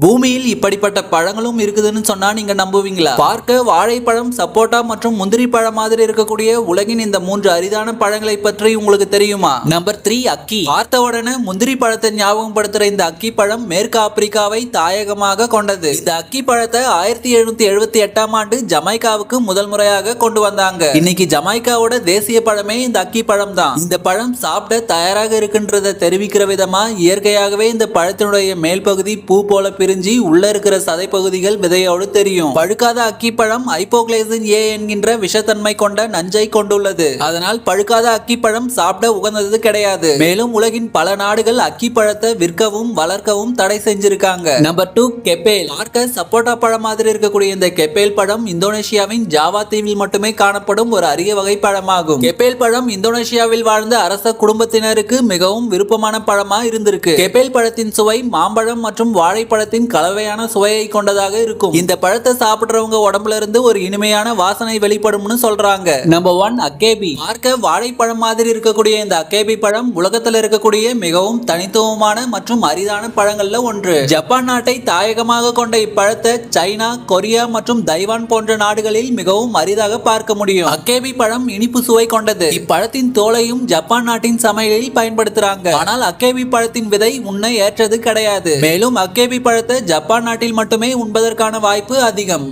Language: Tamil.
பூமியில் இப்படிப்பட்ட பழங்களும் இருக்குதுன்னு சொன்னா நீங்க நம்புவீங்களா? பார்க்க வாழைப்பழம் சப்போட்டா மற்றும் முந்திரி பழம் மாதிரி இருக்கக்கூடிய உலகின் இந்த மூன்று அரிதான பழங்களை பற்றி உங்களுக்கு தெரியுமா? நம்பர் த்ரீ அக்கி. பார்த்த உடனே முந்திரி பழத்தை ஞாபகப்படுத்துற இந்த அக்கி பழம் மேற்கு ஆப்பிரிக்காவை தாயகமாக கொண்டது. இந்த அக்கி பழத்தை ஆயிரத்தி எழுநூத்தி எழுபத்தி எட்டாம் ஆண்டு ஜமைக்காவுக்கு முதல் முறையாக கொண்டு வந்தாங்க. இன்னைக்கு ஜமைக்காவோட தேசிய பழமே இந்த அக்கி பழம் தான் இந்த பழம் சாப்பிட தயாராக இருக்கின்றதை தெரிவிக்கிற விதமா இயற்கையாகவே இந்த பழத்தினுடைய மேல் பகுதி பூ போல பிரிஞ்சு உள்ள இருக்கிற சதைப்பகுதிகள் விதையோடு தெரியும். பழுக்காத அக்கிப்பழம் ஐப்போக்ளைசின் ஏ என்கின்ற விஷத்தன்மை கொண்ட நஞ்சை கொண்டுள்ளது. அதனால் பழுக்காத அக்கிப்பழம் சாப்பிட உகந்தது கிடையாது. மேலும் உலகின் பல நாடுகள் அக்கிப்பழத்தை விற்கவும் வளர்க்கவும் தடை செஞ்சிருக்காங்க. Number two kepel. பார்க்க சப்போட்டா பழம் மாதிரி இருக்கக்கூடிய இந்த கெப்பேல் பழம் இந்தோனேஷியாவின் ஜாவா தீவில் மட்டுமே காணப்படும் ஒரு அரிய வகை பழமாகும். கெப்பேல் பழம் இந்தோனேஷியாவில் வாழ்ந்த அரச குடும்பத்தினருக்கு மிகவும் விருப்பமான பழமா இருந்திருக்கு. கெப்பேல் பழத்தின் சுவை மாம்பழம் மற்றும் வாழைப்பழத்தின் கலவையான சுவையை கொண்டதாக இருக்கும். இந்த பழத்தை சாப்பிடுறவங்க உடம்புல இருந்து ஒரு இனிமையான வாசனை வெளிப்படும்னு சொல்றாங்க. Number one akebi. பார்க்க வாழைப்பழம் மாதிரி இருக்கக்கூடிய இந்த அக்கேபி பழம் உலகத்தில் இருக்கக்கூடிய மிகவும் தனித்துவமான மற்றும் அரிதான பழங்கள்ல ஒன்று. ஜப்பான் நாட்டை தாயகமாக கொண்ட இப்பழத்தை சைனா கொரியா மற்றும் தைவான் போன்ற நாடுகளில் மிகவும் அரிதாக பார்க்க முடியும். அக்கேபி பழம் இனிப்பு சுவை கொண்டது. இப்பழத்தின் தோலையும் ஜப்பான் நாட்டின் சமையலில் பயன்படுத்துறாங்க. ஆனால் அக்கேபி பழத்தின் விதை உண்ண ஏற்றது கிடையாது. மேலும் அக்கேபி பழ பழத்தை ஜப்பான் நாட்டில் மட்டுமே உண்பதற்கான வாய்ப்பு அதிகம்.